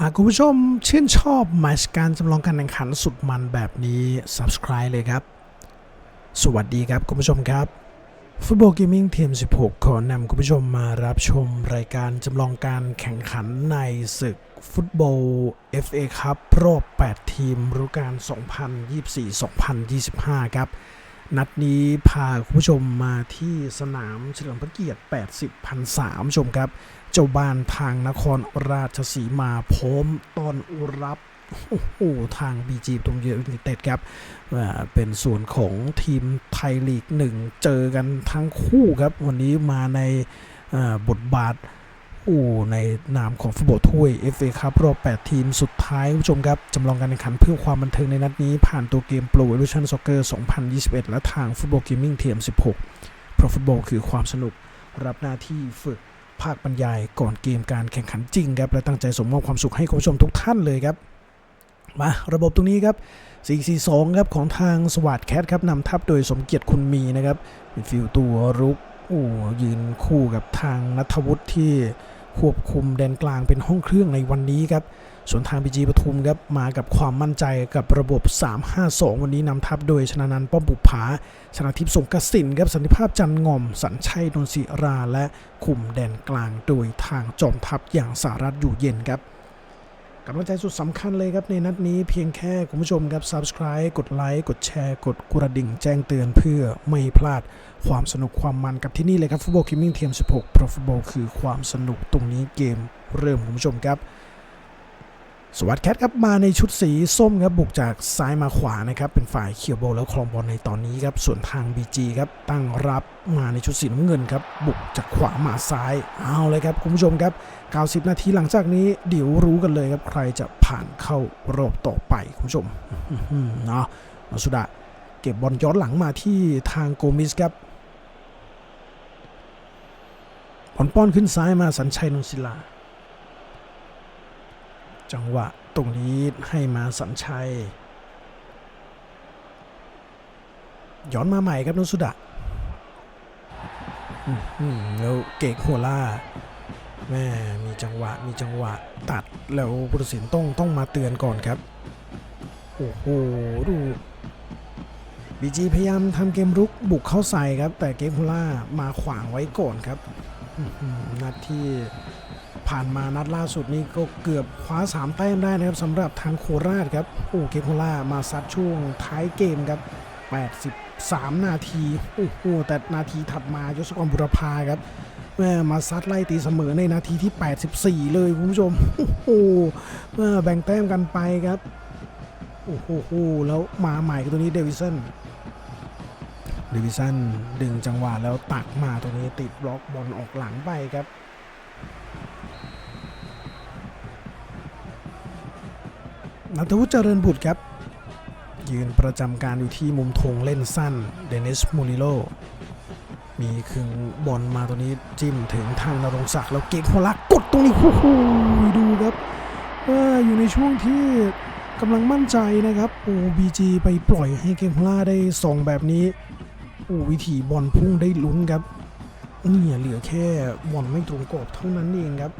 หากคุณผู้ชมชื่นชอบมายการจำลองการแข่งขันสุดมันแบบนี้ subscribe เลยครับ สวัสดีครับคุณผู้ชมครับ ฟุตบอลเกมมิ่งทีม 16 ขอนำคุณผู้ชมมารับชมรายการจำลองการแข่งขันในศึกฟุตบอล FA ครับรอบ 8 ทีมฤดูกาล2024-2025 ครับ นัดนี้พาคุณผู้ชมมาที่สนามเฉลิมพระเกียรติ 80พรรษาคุณผู้ชมครับ เจ้าบ้านทางนครราชสีมาพร้อมต้อนรับโอ้โหทาง BG ตรงเยอยูไนเต็ดครับเป็นส่วนของทีมไทยลีกหนึ่งเจอกันทั้งคู่ครับ วันนี้มาในบทบาท อ้ในนามของฟุตบอลถ้วย FA ครับรอบ 8 ทีมสุดท้ายผู้ชมครับจำลองการแข่งขันเพื่อความบันเทิงในนัดนี้ ผ่านตัวเกม Pro Evolution Soccer 2021 และทางฟุตบอลเกมมิ่งเทียม 16 เพราะฟุตบอลคือความสนุกรับหน้าที่ฝึกภาคบรรยายก่อนเกมการแข่งขันจริงครับและตั้งใจส่งมอบความสุขให้คุณผู้ชมทุกท่านเลยครับมาระบบตรงนี้ครับ 442 ครับของทางสวัสดแคทครับนำทัพโดยสมเกียรติคุณมีนะครับมีฟิลตัวรุกโอ้ยืนคู่กับทางนัทวุฒิที่ ควบคุมแดนกลางเป็นห้องเครื่องในวันนี้ครับส่วนทางบีจีปทุมครับมากับความมั่นใจกับระบบ 352 วันนี้นำทัพโดยชนะนันท์ป้อมบุภาชนะทิพย์สงกสินครับสันติภาพจันง่อม สัญชัยนนทศิราและคุมแดนกลางโดยทางจอมทัพอย่างสารัฐอยู่เย็นครับกำลังใจสุดสำคัญเลยครับในนัดนี้เพียงแค่คุณผู้ชมครับ Subscribe กดไลค์กดแชร์ กดกระดิ่งแจ้งเตือนเพื่อไม่พลาด ความสนุกความมันกับที่นี่เลยครับฟุตบอลคิมมิ่งเทียม 16 เพราะฟุตบอลคือความสนุกตรงนี้เกมเริ่มคุณผู้ชมครับ สวัสดแคทครับมาในชุดสีส้มครับบุกจากซ้ายมาขวานะครับเป็นฝ่ายเขียวโบอลแล้วครองบอลในตอนนี้ครับส่วนทาง BG ครับตั้งรับมาในชุดสีน้ำเงินครับบุกจากขวามาซ้ายเอาเลยครับคุณผู้ชมครับ 90 นาทีหลังจากนี้เดี๋ยวรู้กันเลยครับใครจะผ่านเข้ารอบต่อไปคุณผู้ชมเนาะมาสุดะเก็บบอลย้อนหลังมาที่ทางโกมิสครับ บอลป้อนขึ้นซ้ายมาสัญชัยนนศิลา จังหวะตรงนี้ให้มาสัญชัย ย้อนมาใหม่ครับนนสุดะแล้วเกกหัวล่าแม่มีจังหวะมีจังหวะตัดแล้วผู้ตัดสินต้องต้องมาเตือนก่อนครับ โอ้โหดูบีจีพยายามทำเกมรุกบุกเข้าใส่ครับ แต่เกมโฮล่ามาขวางไว้ก่อนครับ นัดที่ผ่านมานัดล่าสุดนี้ก็เกือบคว้า3แต้มได้นะครับสำหรับทางโคราชครับโอ้เกโคราชมาซัดช่วงท้ายเกมครับ83 นาทีโอ้โหแต่นาทีถัดมายศกรบุรพาครับแม่มาซัดไล่ตีเสมอในนาทีที่ 84 เลยคุณผู้ชมโอ้โหแม่แบ่งแต้มกันไปครับโอ้โหแล้วมาใหม่ตัวนี้เดวิสัน ดวิสันดึงจังหวะแล้วตักมาตัวนี้ติดบล็อกบอลออกหลังไปครับนัทวุฒิเจริญบุตรครับ ยืนประจำการอยู่ที่มุมธงเล่นสั้น เดนิสมูริโล มีคึงบอลมาตัวนี้จิ้มถึงทางนรงศักดิ์แล้วเก่งหัวลักกดตรงนี้โอ้โหดูครับว่าอยู่ในช่วงที่กำลังมั่นใจนะครับโอ้บีจีไปปล่อยให้เกมพลาได้ส่งแบบนี้ อ้วิถีบอลพุ่งได้ลุ้นครับเนี่ยเหลือแค่บอลไม่ตรงกรอบเท่านั้นเองครับ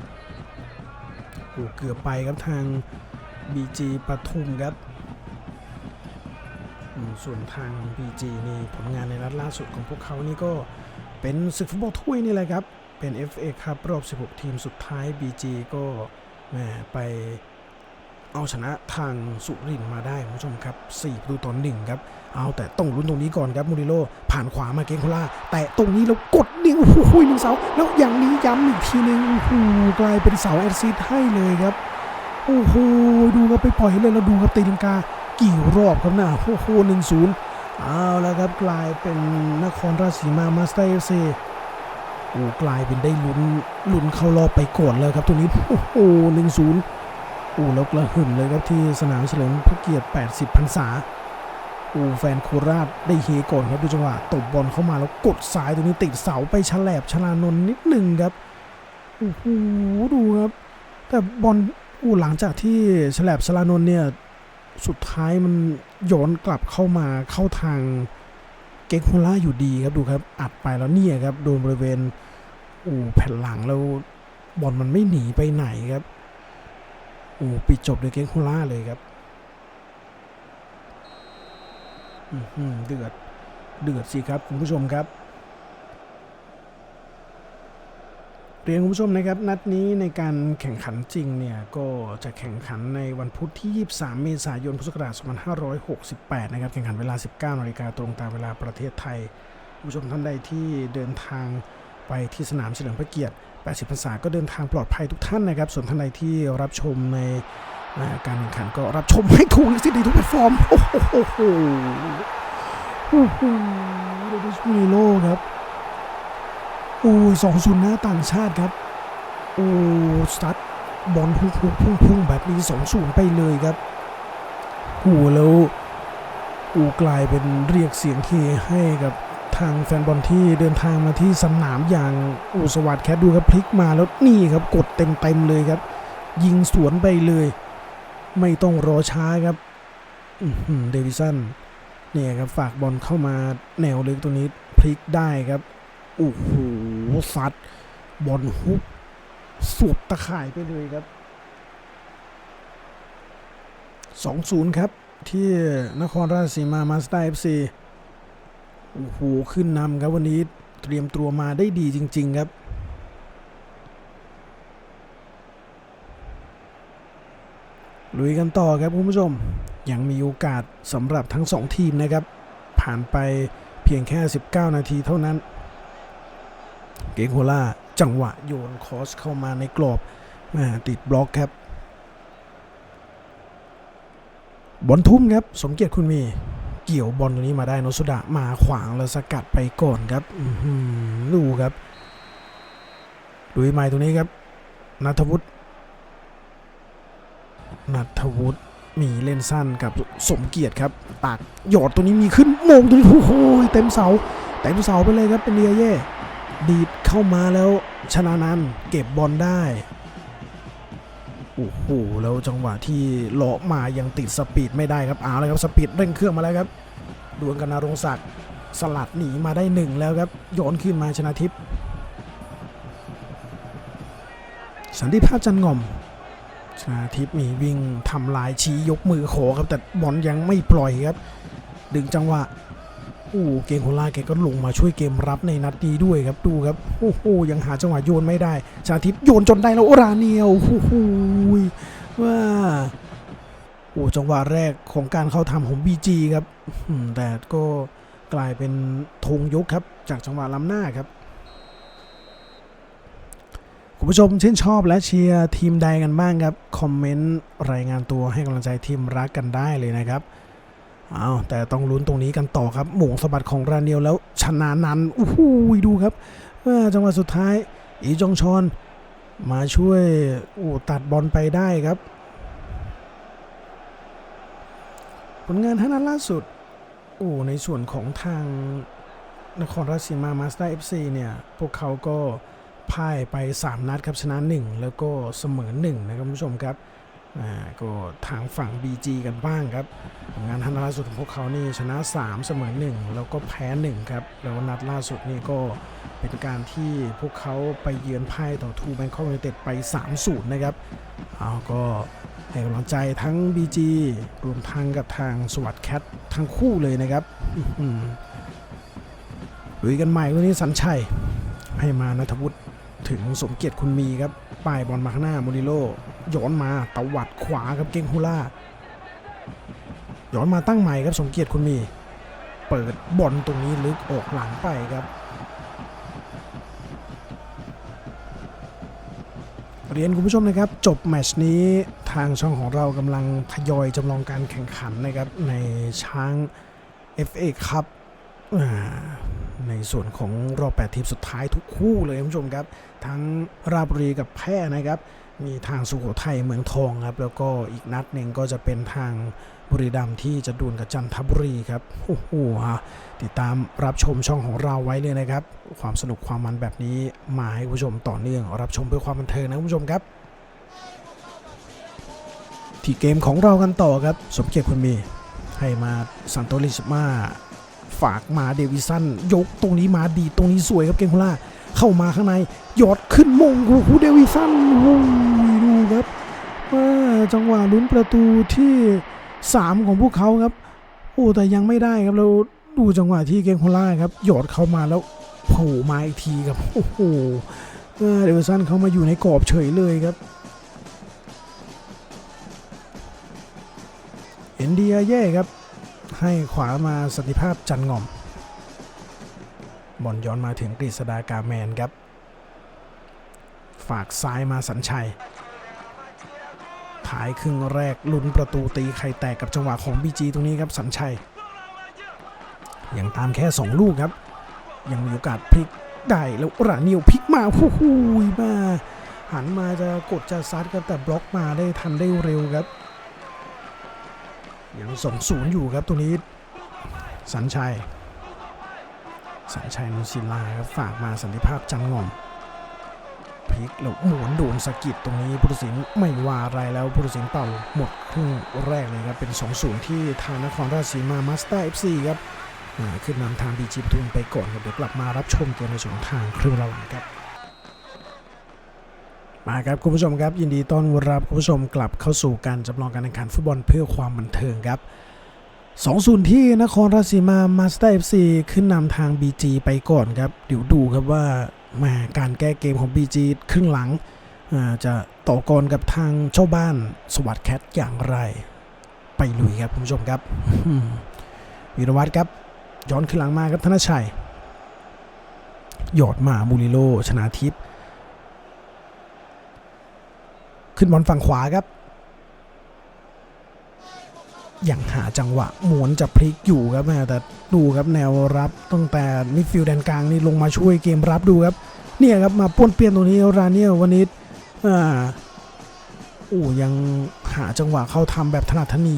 โอ้เกือบไปครับทาง BG ปทุมครับส่วนทาง BG นี่ผลงานในนัดล่าสุดของพวกเขานี่ก็เป็นศึกฟุตบอลถ้วยนี่แหละครับ เป็น FA ครับรอบ 16 ทีมสุดท้าย BG ก็แหมไป เอาชนะทางสุรินมาได้คุณผู้ชมครับ4ประตูต่อ1ครับ เอาแต่ต้องลุ้นตรงนี้ก่อนครับมูริโลผ่านขวามาเกงโคล่าแต่ตรงนี้แล้วกดนี่โอ้โหหนึ่งเสา แล้วอย่างนี้ย้ำอีกทีหนึงโอ้โหกลายเป็นเสาแอซิดให้เลยครับโอ้โหดูครับไปปล่อยเลยแล้วดูครับตีลังกากี่รอบครับนะโอ้โหหนึ่งศูนย์เอาแล้วครับกลายเป็นนครราชสีมามาสเตอร์เอฟซีโอ้กลายเป็นได้ลุ้นลุ้นเข้ารอบไปก่อนแล้วครับตรงนี้โอ้โหหนึ่งศูนย์ อู้แล้วกระหึ่มเลยครับที่สนามเฉลิมพระเกียรติ 80พรรษาโอ้แฟนโคราชได้เฮก่อนครับดูจังหวะตบบอลเข้ามาแล้วกดสายตรงนี้ติดเสาไปฉลบชลานนนิดหนึ่งครับโอ้โหดูครับ แต่บอลอู้หลังจากที่ฉลบสลานนเนี่ยสุดท้ายมันย้อนกลับเข้ามาเข้าทางเก็กโฮล่าอยู่ดีครับดูครับ อัดไปแล้วเนี่ยครับโดนบริเวณ อู้แผ่นหลังแล้วบอลมันไม่หนีไปไหนครับ อ้อ้ปิดจบด้วยเกงโฮล่าเลยครับเดือด เดือดสิครับคุณผู้ชมครับ เรียนคุณผู้ชมนะครับ นัดนี้ในการแข่งขันจริงเนี่ย ก็จะแข่งขันในวันพุธที่ 23 เมษายน พุทธศักราช 2568 นะครับ แข่งขันเวลา 19นาฬิกาตรงตามเวลาประเทศไทย คุณผู้ชมท่านใดที่เดินทาง ไปที่สนามเฉลิมพระเกียรติ 80 พรรษาก็เดินทางปลอดภัยทุกท่านนะครับ ส่วนท่านใดที่รับชมในการแข่งขันก็รับชมให้ถูกสิทธิ์ในทุกแพลตฟอร์ม โอ้โหโอ้โหโอ้โหเดวิสมิโลครับโอ้สองศูนย์หน้าต่างชาติครับ โอ้สตัดบอลพุ่งพุ่งพุ่งพุ่งแบบนี้สองศูนย์ไปเลยครับโอ้แล้วโอ้กลายเป็นเรียกเสียงเฮให้กับ ทางแฟนบอลที่เดินทางมาที่สนามอย่างอูสวัสดแคทดูครับพลิกมาแล้วนี่ครับกดเต็มเต็มๆเลยครับ ยิงสวนไปเลย ไม่ต้องรอช้าครับเดวิสันเนี่ยครับฝากบอลเข้ามาแนวลึกตัวนี้พลิกได้ครับโอ้โหซัดบอลฮุบสวบตะข่ายไปเลยครับ2-0ครับ ที่นครราชสีมามาสเตอร์เอฟซี โอ้โหขึ้นนำครับวันนี้เตรียมตัวมาได้ดีจริง ๆ ครับลุยกันต่อครับคุณผู้ชม ยังมีโอกาสสำหรับทั้ง 2 ทีมนะครับ ผ่านไปเพียงแค่ 19 นาทีเท่านั้น เกงโฮล่าจังหวะโยนคอสเข้ามาในกรอบม่ติดบล็อกครับบอลทุ่มครับ สมเกียรติคุณมี เกี่ยวบอลตัวนี้มาได้โนสุดะมาขวางแล้วสกัดไปก่อนครับดูครับดูไม้ตัวนี้ครับนัทวุฒินัทวุฒิมีเล่นสั้นกับสมเกียรติครับตักหยอดตัวนี้มีขึ้นโมงตัวนี้โอ้โหเต็มเสาเต็มเสาไปเลยครับเป็นเดียเย่ดีดเข้ามาแล้วชนะนันเก็บบอลได้ โอ้โหแล้วจังหวะที่เลาะมายังติดสปีดไม่ได้ครับเอาเลยครับสปีดเร่งเครื่องมาแล้วครับดวลกันนารงศักดิ์สลัดหนีมาได้หนึ่งแล้วครับโยนขึ้นมาชนะทิพย์สันติภาพจันงอมชนะทิพย์มีวิ่งทำลายชี้ยกมือขอครับแต่บอลยังไม่ปล่อยครับ ดึงจังหวะ โอ้เกมโคลาแกก็ลงมาช่วยเกมรับในนัดนี้ด้วยครับดูครับโอ้โหยังหาจังหวะโยนไม่ได้ ชาทิพย์โยนจนได้แล้วโอราเนียวโอ้โหว่าโอ้จังหวะแรกของการเข้าทำของ BG ครับแต่ก็กลายเป็นธงยกครับ จากจังหวะล้ำหน้าครับคุณผู้ชมชื่นชอบและเชียร์ทีมใดกันบ้างครับ คอมเมนต์รายงานตัวให้กำลังใจทีมรักกันได้เลยนะครับ อ้าวแต่ต้องลุ้นตรงนี้กันต่อครับ หม่งสะบัดของราเนียวแล้วชนะนันโอ้โหดูครับจังหวะสุดท้าย อีจงชอน มาช่วยโอ้ตัดบอลไปได้ครับ ผลงานท่านัดล่าสุดโอ้ในส่วนของทางนครราชสีมามาสเตอร์เอฟซีเนี่ย พวกเขาก็พ่ายไป 3 นัดครับชนะ 1 แล้วก็เสมอ1นะครับคุณผู้ชมครับ ก็ทางฝั่ง BG กันบ้างครับผลงานทันล่าสุดของพวกเขานี่ชนะ 3 เสมอ 1 แล้วก็แพ้ 1 ครับ แล้วนัดล่าสุดนี่ก็เป็นการที่พวกเขาไปเยือนพ่ายต่อทูแบงคอกยูไนเต็ดไป 3-0 นะครับเอาก็ให้กำลังใจทั้ง BG รวมทั้งกับทางสวัสดแคททั้งคู่เลยนะครับหือลุยกันใหม่วันนี้สัญชัย ให้มานัทวุฒิถึงสมเกียรติคุณมีครับ ป้ายบอลมาข้างหน้าโมริโล ย้อนมาตวัดขวาครับเก่งฮูล่าย้อนมาตั้งใหม่ครับสมเกียรติคุณมี เปิดบอลตรงนี้ลึกออกหลังไปครับ เรียนคุณผู้ชมนะครับ จบแมชนี้ทางช่องของเรากำลังทยอยจำลองการแข่งขันนะครับ ในช้าง FA ครับในส่วนของรอบ 8 ทีมสุดท้ายทุกคู่เลยคุณผู้ชมครับ ทั้งราบุรีกับแพร่นะครับ มีทางสุโขทัยเมืองทองครับ แล้วก็อีกนัดหนึ่งก็จะเป็นทางบุรีรัมย์ที่จะดวลกับจันทบุรีครับโอ้โหฮะติดตามรับชมช่องของเราไว้เลยนะครับ ความสนุกความมันแบบนี้มาให้ผู้ชมต่อเนื่อง รับชมเพื่อความบันเทิงนะคุณผู้ชมครับ ที่เกมของเรากันต่อครับ สมเกียรติคุณมีให้มาซันโตลิสมาฝากมาเดวิสันยกตรงนี้มาดีตรงนี้สวยครับเกมโคล่า เข้ามาข้างในหยอดขึ้นมงโอ้โหเดวิสันโอ้โหดูครับว่าจังหวะลุ้นประตูที่ 3 ของพวกเขาครับโอ้แต่ยังไม่ได้ครับเราดูจังหวะที่เกงโคล่าครับหยอดเข้ามาแล้วโผล่มาอีกทีครับโอ้โหเดวิสันเข้ามาอยู่ในกรอบเฉยเลยครับเอ็นเดียเย่ครับให้ขวามาสันติภาพจันงอม บอลย้อนมาถึงกฤษดากาแมนครับ ฝากซ้ายมาสัญชัยท้ายครึ่งแรกลุ้นประตูตีไข่แตกกับจังหวะของบีจีตรงนี้ครับสัญชัย ยังตามแค่ 2 ลูกครับ ยังมีโอกาสพลิกได้แล้วรานิวพลิกมาโอ้โหมา หันมาจะกดจะซัดครับแต่บล็อกมาได้ทันได้เร็วครับ ยังสองศูนย์อยู่ครับตัวนี้ สัญชัย สัญชัยนุศิลาครับฝากมาสันติภาพจันงอมพลิกแล้วหมุนโดนสกิดตรงนี้ผู้ตัดสินไม่ว่าอะไรแล้วผู้ตัดสินเป่าหมดครึ่งแรกเลยครับเป็น2-0ที่ทางนครราชสีมามาสเตอร์เอฟซีครับขึ้นนำทางบีจีปทุมไปก่อนครับเดี๋ยวกลับมารับชมเกมในส่วนของทางครึ่งระหว่างครับมาครับคุณผู้ชมครับยินดีต้อนรับคุณผู้ชมกลับเข้าสู่การจำลองการแข่งขันฟุตบอลเพื่อความบันเทิงครับ 2-0 ที่นครราชสีมามาสเตอร์เอฟซีขึ้นนำทาง BG ไปก่อนครับ เดี๋ยวดูครับว่าแมาการแก้เกมของ BG ครึ่งหลังจะต่อกรกับทางเจ้าบ้านสวัสดแคทอย่างไร ไปลุยครับคุณผู้ชมครับวิรวัตรครับ ย้อนขึ้นหลังมาครับธนชัย หยอดมามูริโลชนาทิพย์ขึ้นบอลฝั่งขวาครับ อยังหาจังหวะหมวนจะพลิกอยู่ครับแม่แต่ดูครับแนวรับตั้งแต่มิดฟิลด์แดนกลางนี่ลงมาช่วยเกมรับดูครับเนี่ยครับมาป้วนเปี้ยนตรงนี้ราเนียวันนี้อ่าโอ้ยังหาจังหวะเข้าทำแบบถนัดถนี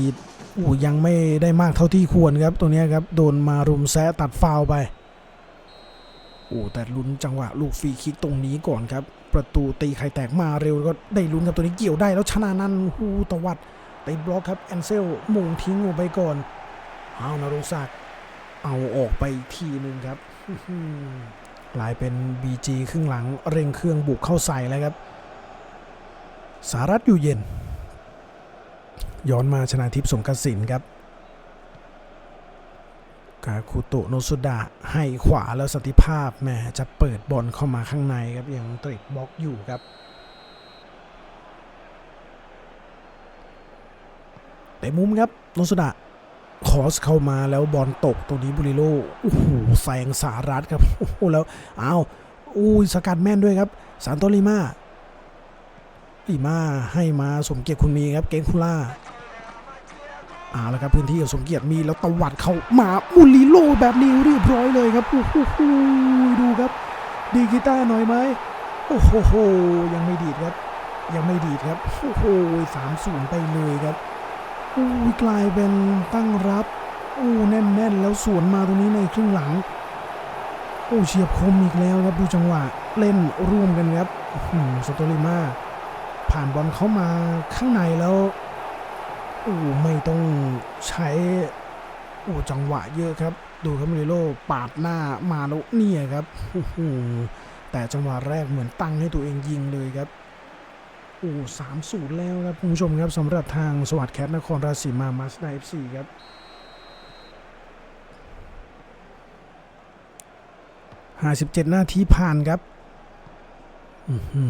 โอ้ยังไม่ได้มากเท่าที่ควรครับตัวนี้ครับโดนมารุมแซะตัดฟาวไปโอ้แต่ลุ้นจังหวะลูกฟรีคิกตรงนี้ก่อนครับ ประตูตีไข่แตกมาเร็วก็ได้ลุ้นครับตัวนี้เกี่ยวได้แล้วชนะนันท์หูตวัด ไปบล็อกครับแอนเซลมุงทิ้งออกไปก่อนเอานารงศักเอาออกไปอีกทีหนึ่งครับกลายเป็น BG ครึ่งหลังเร่งเครื่องบุกเข้าใส่แล้วครับ สารัตอยู่เย็น ย้อนมาชนะทิพย์สงกสินครับกาคุโตโนสุดะให้ขวาแล้วสติภาพแหมจะเปิดบอลเข้ามาข้างในครับยังติดบล็อกอยู่ครับ เตะมุมครับโนสุดะคอสเข้ามาแล้วบอลตกตรงนี้บุริโลโอ้โหแซงสารัตครับโอ้โหแล้วอ้าวอุ้ยสกัดแม่นด้วยครับซานโตลิมาลิมาให้มาสมเกียรติคุณมีครับเกงคุล่าเอาละครับพื้นที่ของสมเกียรติมีแล้วตวัดเข้ามาบุริโลแบบนี้เรียบร้อยเลยครับโอ้โหดูครับ ดีกีตาร์หน่อยไหมโอ้โหยังไม่ดีดครับ ยังไม่ดีดครับโอ้โหสามศูนย์ไปเลยครับ อู้ยกลายเป็นตั้งรับอู้แน่นๆ แล้วสวนมาตรงนี้ในครึ่งหลังโอ้เฉียบคมอีกแล้วครับดูจังหวะเล่นร่วมกันครับอื้อหือสโตริมาผ่านบอลเข้ามาข้างในแล้วโอ้ไม่ต้องใช้โอ้จังหวะเยอะครับ ดูครับมิโลปาดหน้ามาแล้วเนี่ยครับโอ้โหแต่จังหวะแรกเหมือนตั้งให้ตัวเองยิงเลยครับ โอ้สามศูนย์แล้วครับคุณผู้ชมครับสำหรับทางสวัสดแคทนครราชสีมามาสไดเอฟซีครับห้าสิบเจ็ดหน้าที่ผ่านครับอื้อหื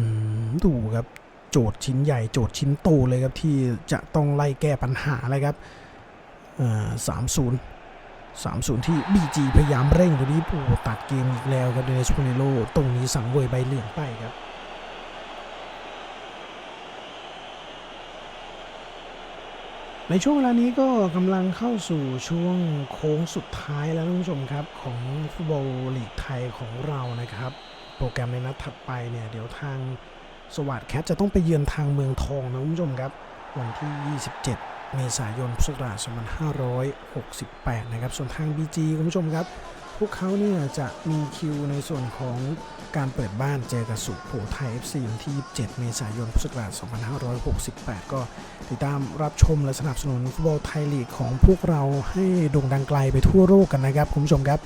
อดูครับโจทย์ชิ้นใหญ่ โจทย์ชิ้นโตเลยครับที่จะต้องไล่แก้ปัญหาเลยครับสามศูนย์สามศูนย์ที่บีจีพยายามเร่งตัวนี้โอ้ตัดเกมอีกแล้วครับเดนสปูเนโลตรงนี้สังเวยใบเหลืองไปครับ ในช่วงเวลานี้ก็กำลังเข้าสู่ช่วงโค้งสุดท้ายแล้วท่านผู้ชมครับ ของฟุตบอลลีกไทยของเรานะครับ โปรแกรมในนัดถัดไปเนี่ย เดี๋ยวทางสวัสดแคทจะต้องไปเยือนทางเมืองทองนะคุณผู้ชมครับ วันที่ 27 เมษายนพุทธศักราช2568 นะครับ ส่วนทาง BG คุณผู้ชมครับ พวกเขาเนี่ยจะมีคิวในส่วนของการเปิดบ้านเจอกับสุโขทัย FC วันที่ 27 เมษายนพุทธศักราช 2568 ก็ติดตามรับชมและสนับสนุนฟุตบอลไทยลีกของพวกเราให้โด่งดังไกลไปทั่วโลกกันนะครับ คุณผู้ชมครับ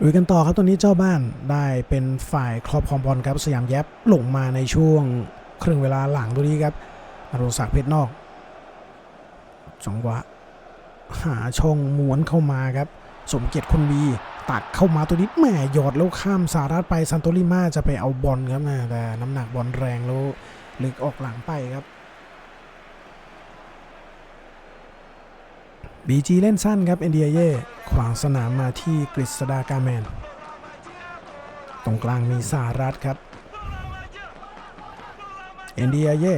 ลุยกันต่อครับตอนนี้เจ้าบ้านได้เป็นฝ่ายครอบครองบอลครับสยามแยบหลงมาในช่วงครึ่งเวลาหลังตัวนี้ครับอรุณศักดิ์เพชรนอกจังหวะ หาช่องม้วนเข้ามาครับ สมเกียรติคนมีตัดเข้ามาตัวนี้แหม่หยอดแล้วข้ามสารัตไปซันโตลิมาจะไปเอาบอลครับแม่แต่น้ำหนักบอลแรงแล้วลึกออกหลังไปครับบีจีเล่นสั้นครับเอ็นดียเย่ขวางสนามมาที่กฤษดากาแมน ตรงกลางมีสารัตครับเอ็นดียเย่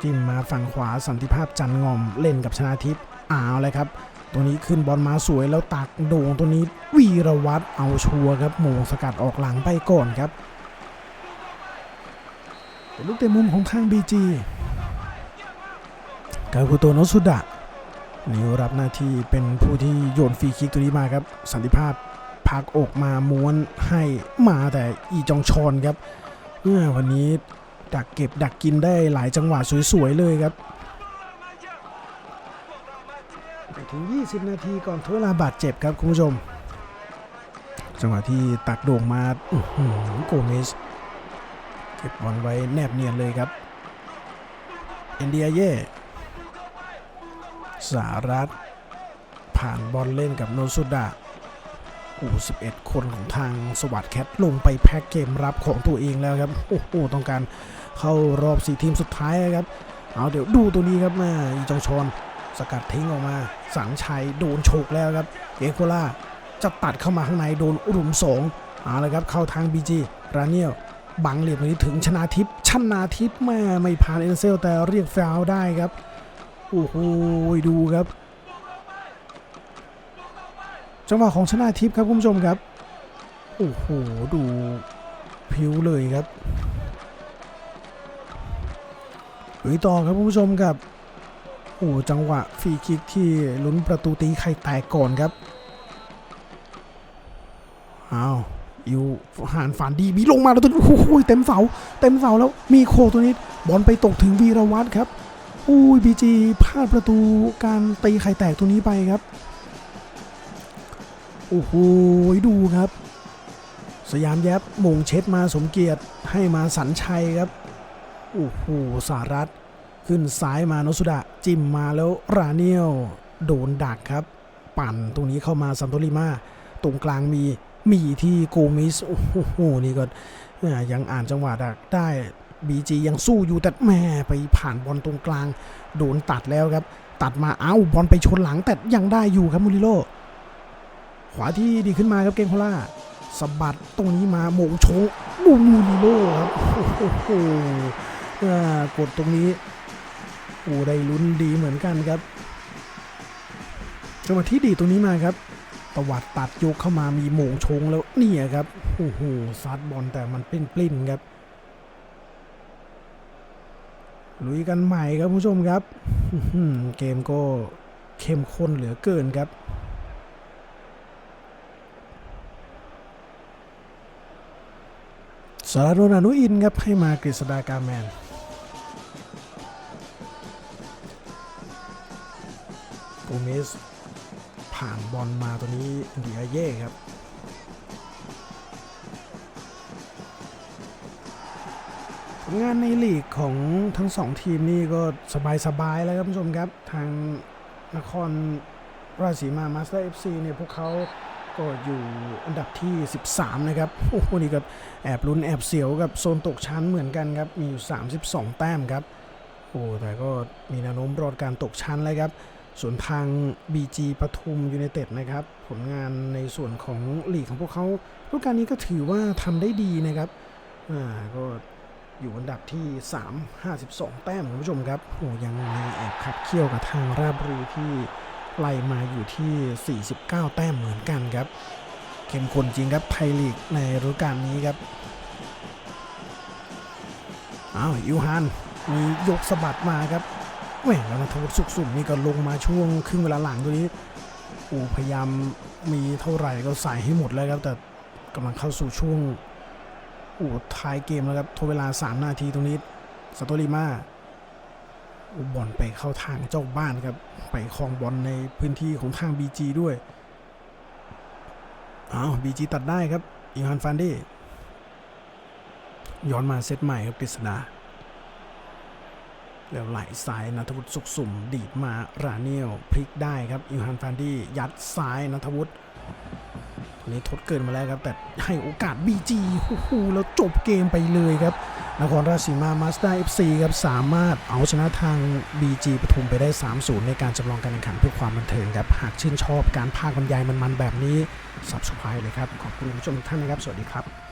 จิ้มมาฝั่งขวาสันติภาพจันงอมเล่นกับชนาทิพย์ อ้าวเลยครับ ตัวนี้ขึ้นบอลมาสวยแล้วตักโด่งตัวนี้วีรวัตรเอาชัวร์ครับโมงสกัดออกหลังไปก่อนครับเป็นลูกเตะมุมของทางบีจีกาคุโตโนสุดะนิวรับหน้าที่เป็นผู้ที่โยนฟรีคิกตัวนี้มาครับ สันติภาพพักอกมาม้วนให้มาแต่อีจองชอนครับเมื่อวันนี้ดักเก็บดักกินได้หลายจังหวะสวยๆเลยครับ ไป ถึง 20 นาทีก่อนทเวลาบาดเจ็บครับคุณผู้ชม จังหวะที่ตักโด่งมาโกเมสเก็บบอลไว้แนบเนียนเลยครับเอนเดียเย่สารัตผ่านบอลเล่นกับโนสุดะอ้11 คนของทางสวัสดแคทลงไปแพ็กเกมรับของตัวเองแล้วครับ โอ้โห ต้องการเข้ารอบ4ทีมสุดท้ายครับ เอาเดี๋ยวดูตัวนี้ครับแม่อีจองชอน สกัดทิ้งออกมา สังชัยโดนโฉกแล้วครับเอโคล่าจะตัดเข้ามาข้างในโดนอุรุมสองเอาละครับเข้าทางบีจีราเนียลบังเหลี่ยมนี้ถึงชนาทิพย์ชนาทิพย์แม่ไม่ผ่านเอ็นเซลแต่เรียกฟาวล์ได้ครับโอ้โหดูครับจังหวะของชนาทิพย์ครับคุณผู้ชมครับโอ้โหดูผิวเลยครับลุยต่อครับคุณผู้ชมครับ อ้จังหวะฟรีคิกที่ลุ้นประตูตีไข่แตกก่อนครับอ้าวอิวหานฝันดีบีลงมาแล้วตัวนี้โอ้โหเต็มเสาเต็มเสาแล้วมีโคตัวนี้บอลไปตกถึงวีรวัตรครับอุ้ยบีจีพลาดประตูการตีไข่แตกตัวนี้ไปครับโอ้โหดูครับ สยามแยบมงเช็ดมาสมเกียรติให้มาสัญชัยครับโอ้โหสารัต ขึ้นซ้ายมาโนสุดะจิ้มมาแล้วราเนียลโดนดักครับ ปั่นตรงนี้เข้ามาซันโตริมาตรงกลางมีมีที่โกมิสโอ้โหนี่ก็ยังอ่านจังหวะดักได้บีจียังสู้อยู่แต่แม่ไปผ่านบอลตรงกลาง โดนตัดแล้วครับ ตัดมาเอ้าบอลไปชนหลังแต่ยังได้อยู่ครับมูริโลขวาที่ดีขึ้นมาครับเกงโคล่าสะบัดตรงนี้มาโมงโชกบูมูริโลครับโอ้โหกดตรงนี้ อ้ได้ลุ้นดีเหมือนกันครับจังหวะที่ดีตรงนี้มาครับตวัดตัดยกเข้ามามีโมงชงแล้วเนี่ยครับโอ้โหซัดบอลแต่มันปลิ้นปลิ้นครับลุยกันใหม่ครับผู้ชมครับเกมก็เข้มข้นเหลือเกินครับสารโรนานุอินครับให้มากฤษดากาแมน กเมส ผ่านบอลมาตัวนี้เดียเย่ครับ งานในลีกของทั้งสองทีมนี่ก็สบายๆแล้วครับผู้ชมครับ ทางนครราชสีมามาสเตอร์เอฟซีเนี่ยพวกเขาก็อยู่อันดับที่ 13 นะครับ โอ้โหนี่ก็แอบลุ้นแอบเสียวกับโซนตกชั้นเหมือนกันครับ มีอยู่ 32 แต้มครับ โอ้ แต่ก็มีแนวโน้มรอดการตกชั้นเลยครับ ส่วนทาง BG ปทุมยูไนเต็ดนะครับ ผลงานในส่วนของลีกของพวกเขาฤดูกาลนี้ก็ถือว่าทำได้ดีนะครับอ่าก็อยู่อันดับที่ 3 52 แต้มคุณผู้ชมครับโอ้ยังมีแอบขับเคี่ยวกับทางราชบุรีที่ไล่มาอยู่ที่ 49 แต้มเหมือนกันครับ เข้มข้นจริงครับไทยลีกในฤดูกาลนี้ครับอ้าวยูฮันมียกสะบัดมาครับ แหม่แล้วนัทวุฒิสุขสุ่มนี่ก็ลงมาช่วงครึ่งเวลาหลังตัวนี้โอ้พยายามมีเท่าไหร่ก็ใส่ให้หมดแล้วครับ แต่กำลังเข้าสู่ช่วงโอ้ท้ายเกมแล้วครับทดเวลา 3 นาทีตรงนี้สตอริมาอ้บอลไปเข้าทางเจ้าบ้านครับ ไปครองบอลในพื้นที่ของทาง BG ด้วยอ้าวบีจีตัดได้ครับอีฮานฟันดี้ย้อนมาเซตใหม่ครับกฤษณา แล้วไหลซ้ายนัทวุฒิสุขสุ่ม ดีดมาราเนียลพลิกได้ครับอีฮานฟันดี้ยัดซ้ายนัทวุฒิอันนี้ทดเกินมาแล้วครับ แต่ให้โอกาส BG โอ้โหแล้วจบเกมไปเลยครับ นครราชสีมามาสด้าเอฟซีครับ สามารถเอาชนะทาง BG ปทุมไปได้ 3-0 ในการจำลองการแข่งขันเพื่อความบันเทิงครับ หากชื่นชอบการพากย์บรรยายมันๆแบบนี้ subscribe เลยครับ ขอบคุณผู้ชมทุกท่านนะครับ สวัสดีครับ